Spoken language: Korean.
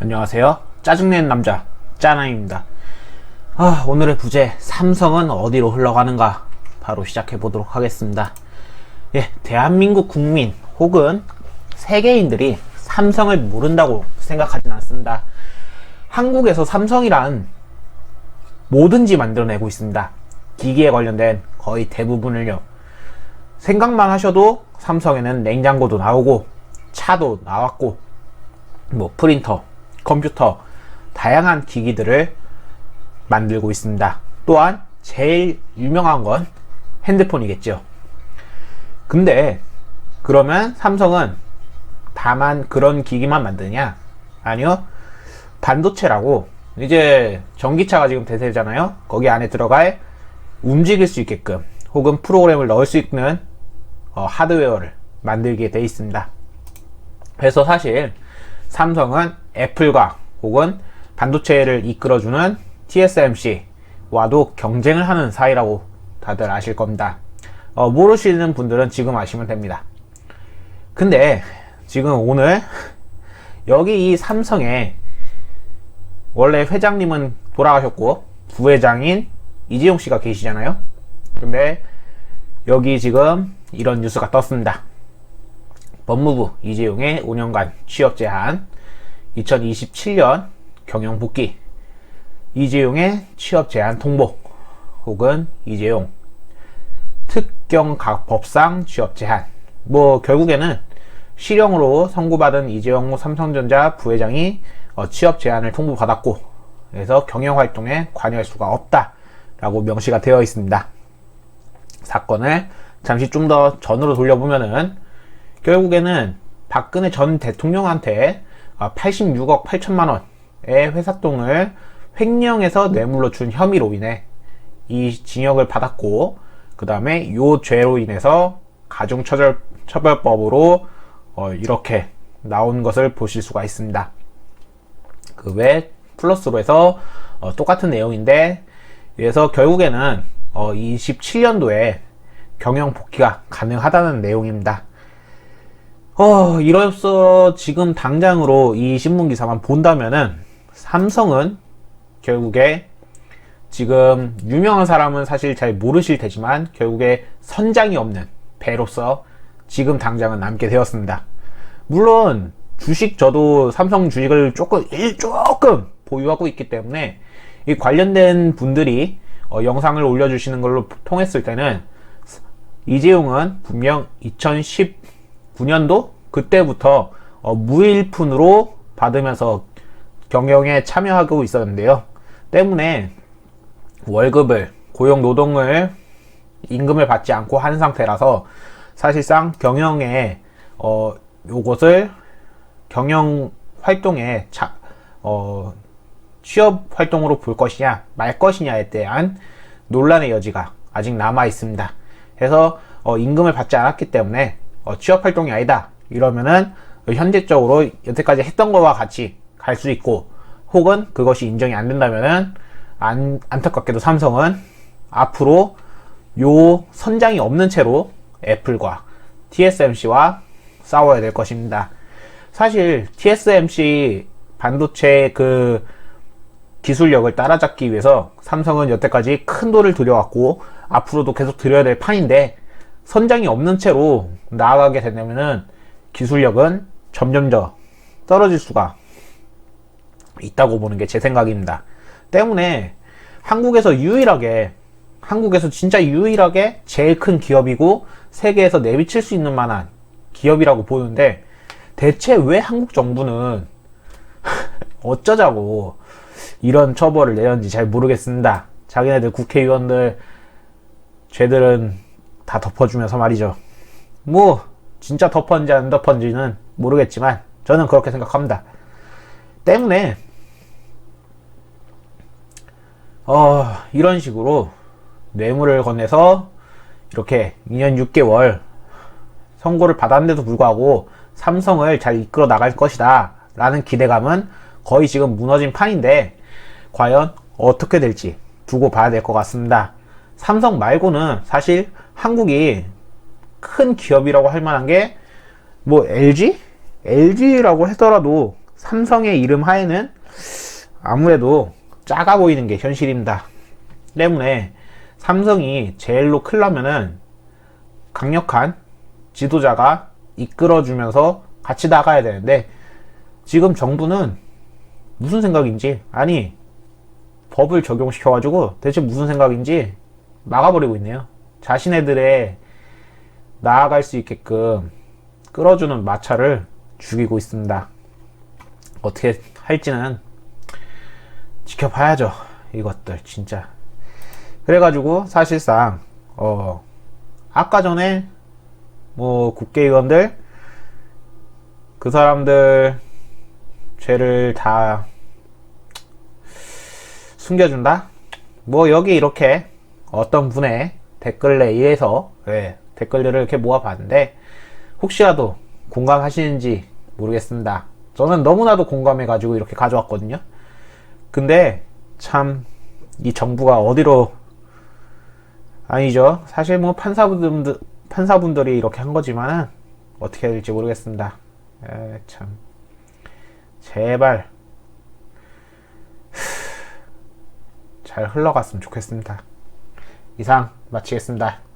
안녕하세요. 짜증내는 남자, 짜나입니다. 아, 오늘의 부제, 삼성은 어디로 흘러가는가? 바로 시작해 보도록 하겠습니다. 예, 대한민국 국민 혹은 세계인들이 삼성을 모른다고 생각하진 않습니다. 한국에서 삼성이란 뭐든지 만들어내고 있습니다. 기기에 관련된 거의 대부분을요. 생각만 하셔도 삼성에는 냉장고도 나오고 차도 나왔고 뭐 프린터, 컴퓨터 다양한 기기들을 만들고 있습니다. 또한 제일 유명한 건 핸드폰이겠죠. 근데 그러면 삼성은 다만 그런 기기만 만드냐? 아니요. 반도체라고 이제 전기차가 지금 대세잖아요. 거기 안에 들어갈 움직일 수 있게끔 혹은 프로그램을 넣을 수 있는 어, 하드웨어를 만들게 돼 있습니다. 그래서 사실 삼성은 애플과 혹은 반도체를 이끌어주는 TSMC와도 경쟁을 하는 사이라고 다들 아실 겁니다. 어, 모르시는 분들은 지금 아시면 됩니다. 근데 지금 오늘 여기 이 삼성에 원래 회장님은 돌아가셨고 부회장인 이재용 씨가 계시잖아요. 근데 여기 지금 이런 뉴스가 떴습니다. 법무부 이재용의 5년간 취업 제한 2027년 경영 복귀 이재용의 취업 제한 통보 혹은 이재용 특경 법상 취업 제한 뭐 결국에는 실형으로 선고받은 이재용 삼성전자 부회장이 어, 취업 제한을 통보받았고 그래서 경영 활동에 관여할 수가 없다라고 명시가 되어 있습니다. 사건을 잠시 좀 더 전으로 돌려보면은 결국에는 박근혜 전 대통령한테 86억 8천만 원의 회사돈을 횡령해서 뇌물로 준 혐의로 인해 이 징역을 받았고 그 다음에 요 죄로 인해서 가중처벌법으로 어 이렇게 나온 것을 보실 수가 있습니다. 그 외 플러스로 해서 어 똑같은 내용인데 그래서 결국에는 어 27년도에 경영 복귀가 가능하다는 내용입니다. 어, 이로써 지금 당장으로 이 신문 기사만 본다면은 삼성은 결국에 지금 유명한 사람은 사실 잘 모르실 테지만 결국에 선장이 없는 배로서 지금 당장은 남게 되었습니다. 물론 주식 저도 삼성 주식을 조금 조금 보유하고 있기 때문에 이 관련된 분들이 어, 영상을 올려주시는 걸로 통했을 때는 이재용은 분명 2019년도 그때부터 어, 무일푼으로 받으면서 경영에 참여하고 있었는데요. 때문에 월급을 고용 노동을 임금을 받지 않고 한 상태라서 사실상 경영에 어 요것을 경영 활동에 차, 어 취업 활동으로 볼 것이냐 말 것이냐에 대한 논란의 여지가 아직 남아 있습니다. 그래서 어, 임금을 받지 않았기 때문에 어, 취업 활동이 아니다 이러면은 현재적으로 여태까지 했던 거와 같이 갈 수 있고 혹은 그것이 인정이 안 된다면은 안, 안타깝게도 삼성은 앞으로 요 선장이 없는 채로 애플과 TSMC와 싸워야 될 것입니다. 사실 TSMC 반도체 그 기술력을 따라잡기 위해서 삼성은 여태까지 큰 돈을 들여왔고 앞으로도 계속 들여야 될 판인데 선장이 없는 채로 나아가게 되면은 기술력은 점점 더 떨어질 수가 있다고 보는 게 제 생각입니다. 때문에 한국에서 유일하게 한국에서 진짜 유일하게 제일 큰 기업이고 세계에서 내비칠 수 있는 만한 기업이라고 보는데 대체 왜 한국 정부는 어쩌자고 이런 처벌을 내렸는지 잘 모르겠습니다. 자기네들 국회의원들 죄들은 다 덮어주면서 말이죠. 뭐 진짜 덮었는지 안 덮었는지는 모르겠지만 저는 그렇게 생각합니다. 때문에 어, 이런 식으로 뇌물을 건네서 이렇게 2년 6개월 선고를 받았는데도 불구하고 삼성을 잘 이끌어 나갈 것이다 라는 기대감은 거의 지금 무너진 판인데 과연 어떻게 될지 두고 봐야 될 것 같습니다. 삼성 말고는 사실 한국이 큰 기업이라고 할 만한 게 뭐 LG? LG라고 하더라도 삼성의 이름 하에는 아무래도 작아 보이는 게 현실입니다. 때문에 삼성이 제일로 클려면은 강력한 지도자가 이끌어주면서 같이 나가야 되는데 지금 정부는 무슨 생각인지 아니 법을 적용시켜가지고 대체 무슨 생각인지 막아버리고 있네요. 자신애들의 나아갈 수 있게끔 끌어주는 마차를 죽이고 있습니다. 어떻게 할지는 지켜봐야죠. 이것들 진짜. 그래가지고 사실상 어 아까 전에 뭐 국회의원들 그 사람들 죄를 다 숨겨준다? 뭐 여기 이렇게 어떤 분의 댓글에 의해서 예, 댓글들을 이렇게 모아봤는데 혹시라도 공감하시는지 모르겠습니다. 저는 너무나도 공감해가지고 이렇게 가져왔거든요. 근데 참 이 정부가 어디로 아니죠. 사실 뭐 판사분들 판사분들이 이렇게 한 거지만 어떻게 해야 될지 모르겠습니다. 에, 참 제발 잘 흘러갔으면 좋겠습니다. 이상 마치겠습니다.